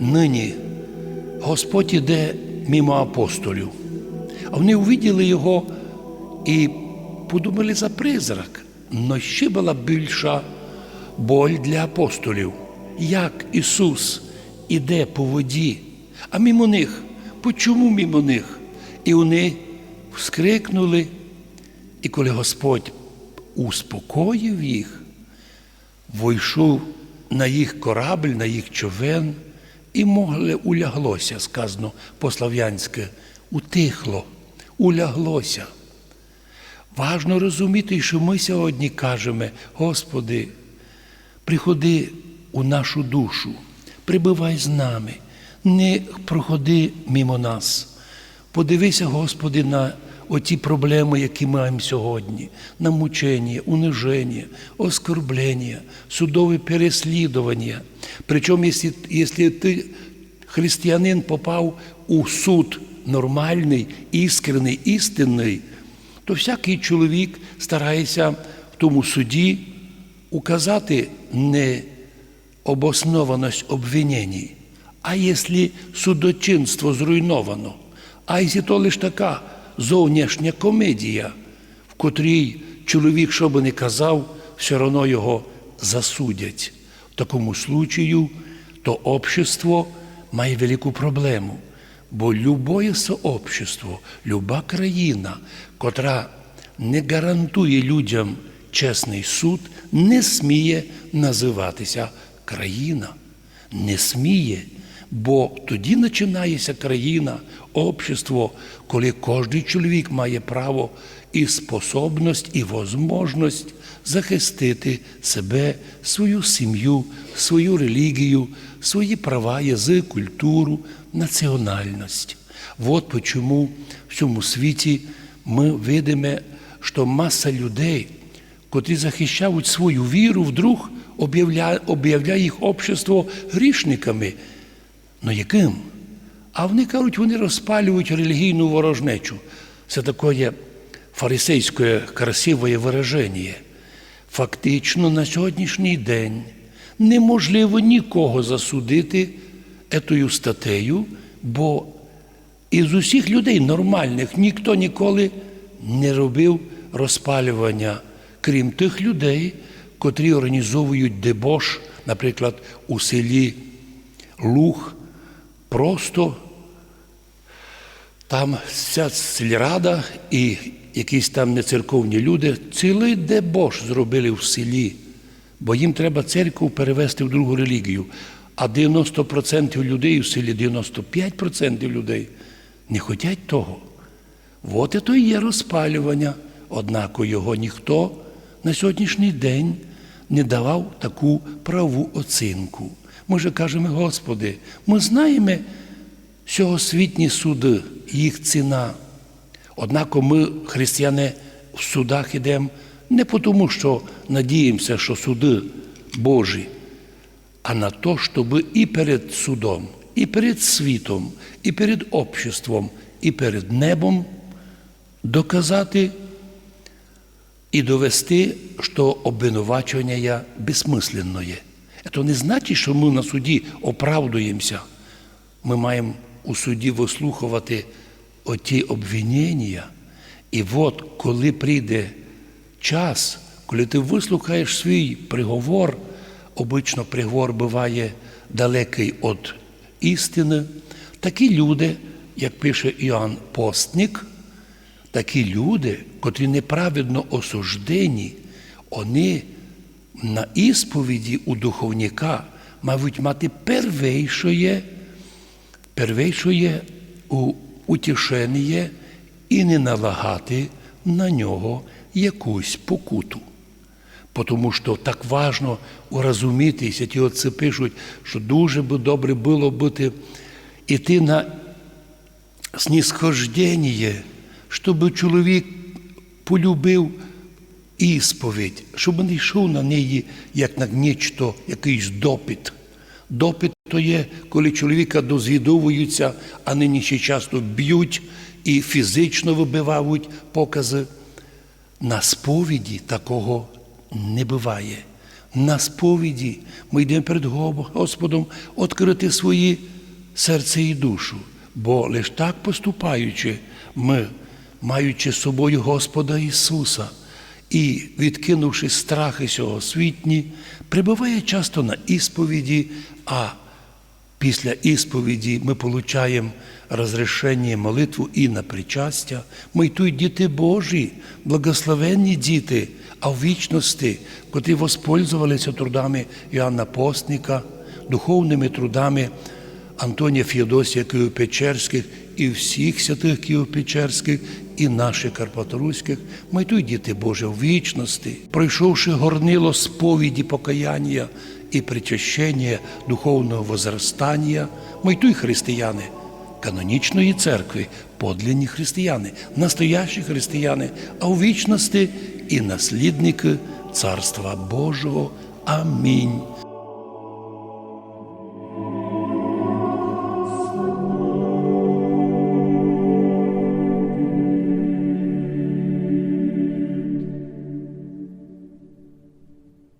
Нині Господь іде мимо апостолів, а вони увиділи його і подумали за призрак. Но ще була більша боль для апостолів, як Ісус іде по воді, а мимо них. Почому мимо них? І вони вскрикнули, і коли Господь успокоїв їх, войшов на їх корабль, на їх човен, і могле уляглося, сказано по-слав'янськи, утихло, уляглося. Важно розуміти, що ми сьогодні кажемо, Господи, приходи у нашу душу, прибивай з нами, не проходи мимо нас. Подивися, Господи, на оті проблеми, які маємо сьогодні, на мучення, униження, оскорблення, судове переслідування. Причому, якщо, ти, християнин, попав у суд нормальний, іскрений, істинний, то всякий чоловік старається в тому суді указати не обоснованість а якщо судочинство зруйновано, а якщо то лише така зовнішня комедія, в котрій чоловік, що би не казав, все одно його засудять. В такому случаю то общество має велику проблему. Бо любое сообщество, люба країна, котра не гарантує людям чесний суд, не сміє називатися країна. Не сміє, бо тоді починається країна, общество, коли кожен чоловік має право і способність, і можливість захистити себе, свою сім'ю, свою релігію, свої права, язик, культуру, національність. Вот почему в цьому світі ми видимо, що маса людей, котрі захищають свою віру, вдруг об'являє їх общество грішниками. Ну яким? А вони кажуть, вони розпалюють релігійну ворожнечу. Це таке фарисейське красиве вираження. Фактично на сьогоднішній день неможливо нікого засудити етою статтею, бо із усіх людей нормальних ніхто ніколи не робив розпалювання, крім тих людей, котрі організовують дебош, наприклад, у селі Луг, просто там вся сільрада і якісь там нецерковні люди цілий дебош зробили в селі, бо їм треба церкву перевести в другу релігію. А 90% людей в селі, 95% людей не хочуть того. От і то і є розпалювання. Однак його ніхто на сьогоднішній день не давав таку праву оцінку. Ми же кажемо, Господи, ми знаємо сьогосвітні суди, їх ціна. Однак ми, християни, в судах йдемо не тому, що надіємося, що суди Божі, а на то, щоб і перед судом, і перед світом, і перед обществом, і перед небом доказати і довести, що обвинувачення безсмисленне. Це не значить, що ми на суді оправдуємося. Ми маємо у суді вислухувати оті обвинення. І от коли прийде час, коли ти вислухаєш свій приговор, обично приговор буває далекий від істини, такі люди, як пише Іоанн Постник, такі люди, котрі неправедно осуждені, вони на ісповіді у духовника мають мати первейшоє, первейшоє у утішення і не налагати на нього якусь покуту. Тому що так важно урозумітися, ті отці пишуть, що дуже би добре було бути іти на снісхождення, щоб чоловік полюбив ісповідь, щоб не йшов на неї як на нічто, якийсь допит. Допит то є, коли чоловіка дозвідовуються, а нині ще часто б'ють і фізично вибивають покази. На сповіді такого не буває. на сповіді ми йдемо перед Господом відкрити свої серце і душу. Бо лише так поступаючи, ми, маючи з собою Господа Ісуса і відкинувши страхи сього світні, прибуває часто на ісповіді, а Після ісповіді ми получаємо розрішення молитву і на причастя. Ми й тут діти Божі, благословенні діти, а в вічності, котрі воспользувалися трудами Іоанна Постника, духовними трудами Антонія Феодосія Києво-Печерських і всіх святих Києво-Печерських, і наших Карпаторуських, тут діти Божі в вічності, пройшовши горнило сповіді покаяння і причащення духовного возростання, ми християни канонічної церкви, подлинні християни, настоящі християни, а у вічності і наслідники Царства Божого. Амінь.